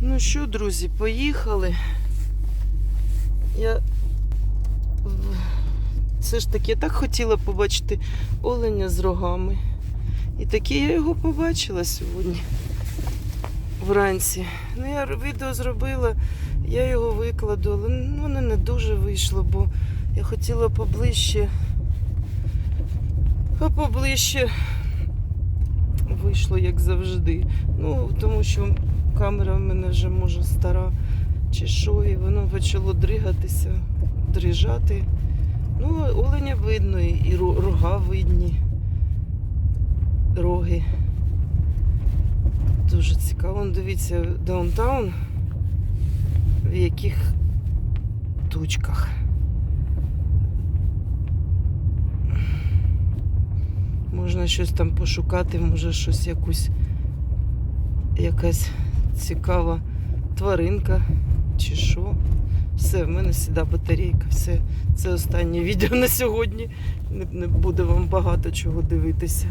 Ну що, друзі, поїхали. Я все ж таки я так хотіла побачити оленя з рогами. І таки я його побачила сьогодні вранці. Ну, я відео зробила, я його викладу, але ну, воно не дуже вийшло, бо я хотіла поближче. А поближче вийшло, як завжди. Ну, тому що камера в мене вже може стара чи що, і воно почало дригатися, дрижати. Ну, оленя видно, і рога видні. Роги. Дуже цікаво. Дивіться, даунтаун, в яких тучках. Можна щось там пошукати, може щось якусь якась цікава тваринка чи що. Все, в мене сіда батарейка. Все, це останнє відео на сьогодні. Не, буде вам багато чого дивитися.